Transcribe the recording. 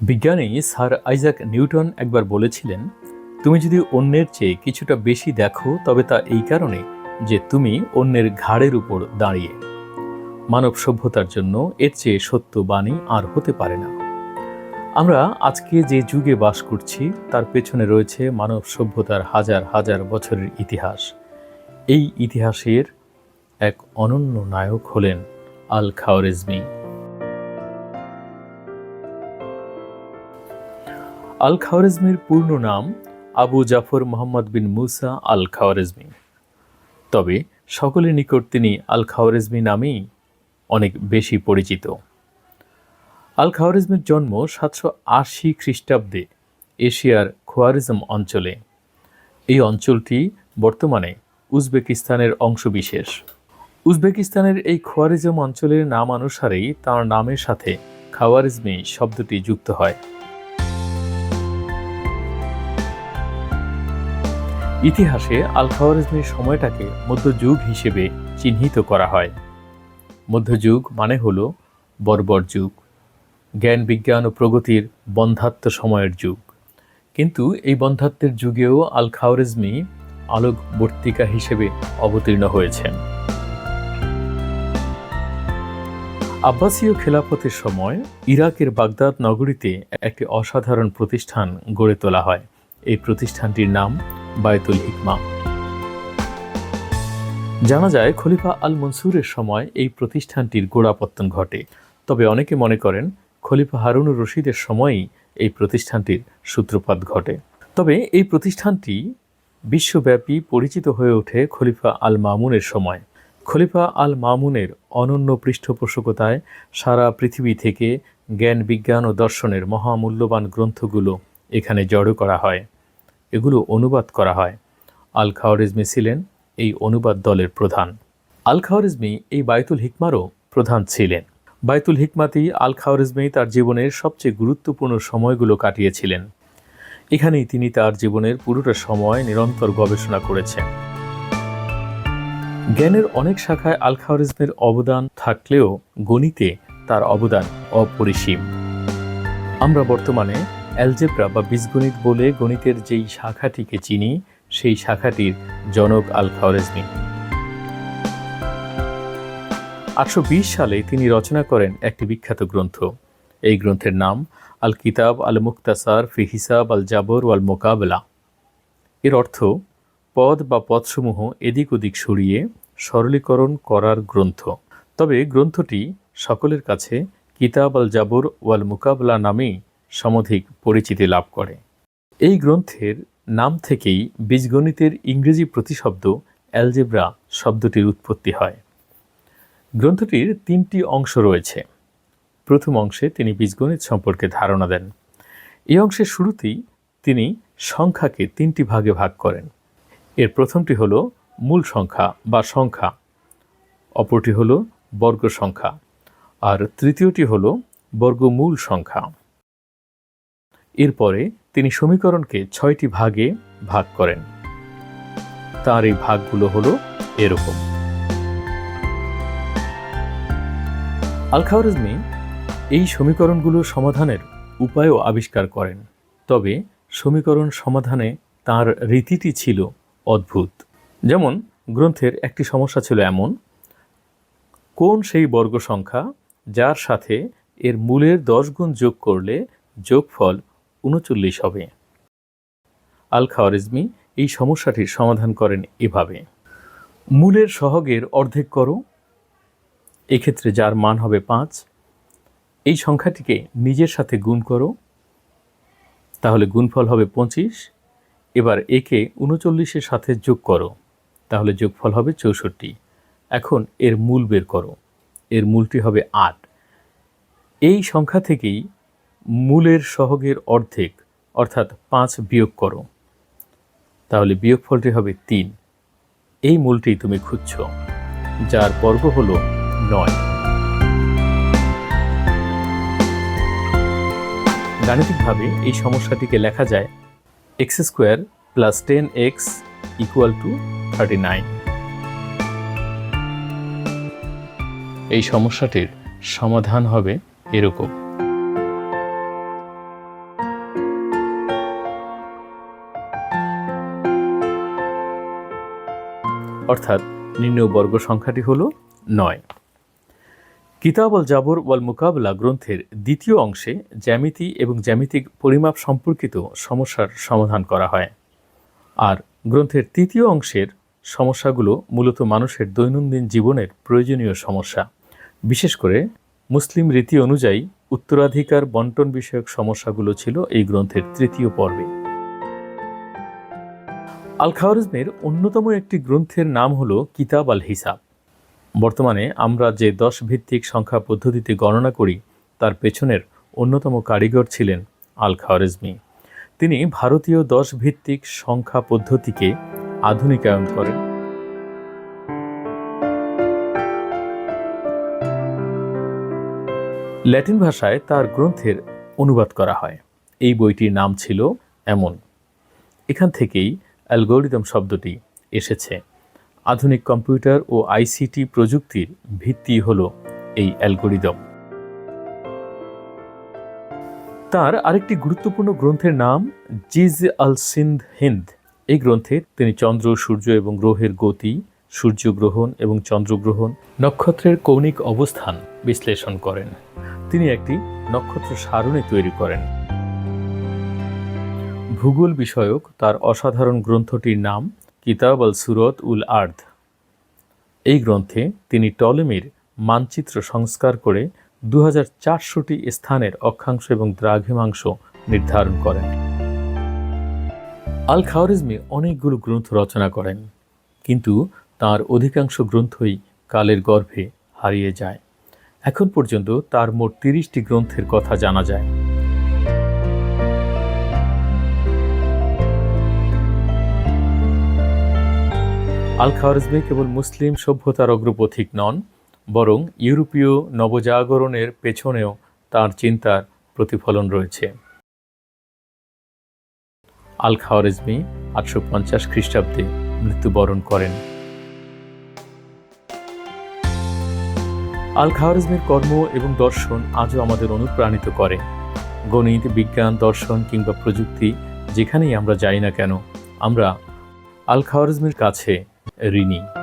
বিজ্ঞানী sir Isaac Newton একবার বলেছিলেন, তুমি যদি অন্যের চেয়ে কিছুটা বেশি দেখো, তবে তা এই কারণে যে তুমি অন্যের ঘাড়ের উপর দাঁড়িয়ে। মানব সভ্যতার জন্য এর চেয়ে সত্য বাণী আর হতে পারে না। আমরা আজকে যে যুগে বাস করছি, তার পেছনে রয়েছে মানব সভ্যতার হাজার হাজার বছরের ইতিহাস। এই ইতিহাসের এক অনন্য নায়ক হলেন আল খাওয়ারেজমি। আল খাওয়ারেজমির পূর্ণ নাম আবু জাফর মোহাম্মদ বিন মুসা আল খাওয়ারেজমি তবে সকলের নিকট তিনি আল খাওয়ারেজমি নামেই অনেক বেশি পরিচিত। আল খাওয়ারিজমের জন্ম সাতশো আশি খ্রিস্টাব্দে এশিয়ার খোয়ারিজম অঞ্চলে। এই অঞ্চলটি বর্তমানে উজবেকিস্তানের অংশবিশেষ। উজবেকিস্তানের এই খোয়ারিজম অঞ্চলের নাম অনুসারেই তাঁর নামের সাথে খাওয়ারিজমি শব্দটি যুক্ত হয়। ইতিহাসে আল খাওয়ারিজমির সময়টাকে মধ্যযুগ হিসেবে চিহ্নিত করা হয়। মধ্যযুগ মানে হল বর্বর যুগ। জ্ঞান, বিজ্ঞান ও প্রগতির বন্ধাত্ম সময়ের যুগ। কিন্তু এই বন্ধাত্মের যুগেও আল খাওয়ারিজমি আলোকবর্তিকা হিসেবে অবতীর্ণ হয়েছেন। আব্বাসীয় খেলাফতের সময় ইরাকের বাগদাদ নগরীতে একটি অসাধারণ প্রতিষ্ঠান গড়ে তোলা হয়। এই প্রতিষ্ঠানটির নাম বায়তুল হিকমা। জানা যায়, খলিফা আল মনসুরের সময় এই প্রতিষ্ঠানটির গোড়াপত্তন ঘটে। তবে অনেকে মনে করেন, খলিফা হারুনুর রশিদের সময়ই এই প্রতিষ্ঠানটির সূত্রপাত ঘটে। তবে এই প্রতিষ্ঠানটি বিশ্বব্যাপী পরিচিত হয়ে ওঠে খলিফা আল মামুনের সময়। খলিফা আল মামুনের অনন্য পৃষ্ঠপোষকতায় সারা পৃথিবী থেকে জ্ঞান, বিজ্ঞান ও দর্শনের মহামূল্যবান গ্রন্থগুলো এখানে জড়ো করা হয়। এগুলো অনুবাদ করা হয়। আল খাওয়ারিজমি ছিলেন এই অনুবাদ দলের প্রধান। আল খাওয়ারিজমি এই বায়তুল হিকমারও প্রধান ছিলেন। বায়তুল হিকমাতেই আল খাওয়ারিজমি তার জীবনের সবচেয়ে গুরুত্বপূর্ণ সময়গুলো কাটিয়েছিলেন। এখানেই তিনি তার জীবনের পুরোটা সময় নিরন্তর গবেষণা করেছেন। জ্ঞানের অনেক শাখায় আল খাওয়ারিজমের অবদান থাকলেও গণিতে তার অবদান অপরিসীম। আমরা বর্তমানে অ্যালজেব্রা বা বীজগণিত বলে গণিতের যেই শাখাটিকে চিনি, সেই শাখাটির জনক আল খাওয়ারেজমি আটশো সালে তিনি রচনা করেন একটি বিখ্যাত গ্রন্থ। এই গ্রন্থের নাম আল কিতাব আল মুক্তাসার ফি হিসাব আল জাবর ওয়াল মোকাবেলা এর অর্থ, পদ বা পদসমূহ এদিক ওদিক সরিয়ে সরলীকরণ করার গ্রন্থ। তবে গ্রন্থটি সকলের কাছে কিতাব আল জাবর ওয়াল মোকাবেলা নামেই সমধিক পরিচিতি লাভ করে। এই গ্রন্থের নাম থেকেই বীজগণিতের ইংরেজি প্রতিশব্দ অ্যালজেব্রা শব্দটির উৎপত্তি হয়। গ্রন্থটির তিনটি অংশ রয়েছে। প্রথম অংশে তিনি বীজগণিত সম্পর্কে ধারণা দেন। এই অংশের শুরুতেই তিনি সংখ্যাকে তিনটি ভাগে ভাগ করেন। এর প্রথমটি হল মূল সংখ্যা বা সংখ্যা, অপরটি হল বর্গ সংখ্যা, আর তৃতীয়টি হল বর্গমূল সংখ্যা। এরপরে তিনি সমীকরণকে ছয়টি ভাগে ভাগ করেন। তার এই ভাগগুলো হলো এরকম। আলখাওয়ারিজমি এই সমীকরণগুলো সমাধানের উপায়ও আবিষ্কার করেন, তবে সমীকরণ সমাধানে তার রীতিটি ছিল অদ্ভুত। যেমন গ্রন্থের একটি সমস্যা ছিল এমন, কোন সেই বর্গ সংখ্যা যার সাথে এর মূলের দশ গুণ যোগ করলে যোগফল উনচল্লিশ হবে। আল খাওয়ারিজমি এই সমস্যাটির সমাধান করেন এভাবে। মূলের সহগের অর্ধেক করো, এক্ষেত্রে যার মান হবে পাঁচ, এই সংখ্যাটিকে নিজের সাথে গুণ করো, তাহলে গুণফল হবে পঁচিশ, এবার একে উনচল্লিশের সাথে যোগ করো, তাহলে যোগফল হবে চৌষট্টি। এখন এর মূল বের করো, এর মূলটি হবে আট। এই সংখ্যা থেকেই মূলের সহগের অর্ধেক, অর্থাৎ পাঁচ বিয়োগ করো। তাহলে বিয়োগফলটি হবে তিন। এই মূলটি তুমি খুঁজছ, যার বর্গ হলো নয়। গাণিতিকভাবে এই সমস্যাটিকে লেখা যায় x square plus ten x equal to thirty nine. এই সমস্যাটির সমাধান হবে এরকম। অর্থাৎ নির্ণয় বর্গ সংখ্যাটি হল নয়। কিতাব আল জাবর ওয়াল মুকাবলা গ্রন্থের দ্বিতীয় অংশে জ্যামিতি এবং জ্যামিতিক পরিমাপ সম্পর্কিত সমস্যার সমাধান করা হয়। আর গ্রন্থের তৃতীয় অংশের সমস্যাগুলো মূলত মানুষের দৈনন্দিন জীবনের প্রয়োজনীয় সমস্যা। বিশেষ করে মুসলিম রীতি অনুযায়ী উত্তরাধিকার বন্টন বিষয়ক সমস্যাগুলো ছিল এই গ্রন্থের তৃতীয় পর্বে। আল খাওয়ারিজমের অন্যতম একটি গ্রন্থের নাম হল কিতাব আল হিসাব বর্তমানে আমরা যে দশ ভিত্তিক সংখ্যা পদ্ধতিতে গণনা করি, তার পেছনের অন্যতম কারিগর ছিলেন আল খাওয়ারিজমি তিনি ভারতীয় দশ ভিত্তিক সংখ্যা পদ্ধতিকে আধুনিকায়ন করেন। ল্যাটিন ভাষায় তার গ্রন্থের অনুবাদ করা হয়। এই বইটির নাম ছিল এমন। এখান থেকেই অ্যালগোরিদম শব্দটি এসেছে। আধুনিক কম্পিউটার ও আইসিটি প্রযুক্তির ভিত্তি হল এই অ্যালগোরিদম। তার আরেকটি গুরুত্বপূর্ণ গ্রন্থের নাম জিজ আল সিন্ধ হিন্দ। এই গ্রন্থে তিনি চন্দ্র, সূর্য এবং গ্রহের গতি সূর্যগ্রহণ এবং চন্দ্রগ্রহণ নক্ষত্রের কৌণিক অবস্থান বিশ্লেষণ করেন। তিনি একটি নক্ষত্র সারণী তৈরি করেন। ভূগোল বিষয়ক তার অসাধারণ গ্রন্থটির নাম কিতাব আল সুরত উল আর্ধ এই গ্রন্থে তিনি টলেমির মানচিত্র সংস্কার করে দু স্থানের অক্ষাংশ এবং দ্রাঘিমাংশ নির্ধারণ করেন। আল খাওয়ারিজমি অনেকগুলো গ্রন্থ রচনা করেন, কিন্তু তার অধিকাংশ গ্রন্থই কালের গর্ভে হারিয়ে যায়। এখন পর্যন্ত তার মোট তিরিশটি গ্রন্থের কথা জানা যায়। আল খাওয়ারিজমি কেবল মুসলিম সভ্যতার অগ্রপথিক নন, বরং ইউরোপীয় নবজাগরণের পেছনেও তার চিন্তার প্রতিফলন রয়েছে। আল খাওয়ারিজমি আটশো পঞ্চাশ খ্রিস্টাব্দে মৃত্যুবরণ করেন। আল খাওয়ারিজমের কর্ম এবং দর্শন আজও আমাদের অনুপ্রাণিত করে। গণিত, বিজ্ঞান, দর্শন কিংবা প্রযুক্তি যেখানেই আমরা যাই না কেন, আমরা আল খাওয়ারিজমের কাছে Rini.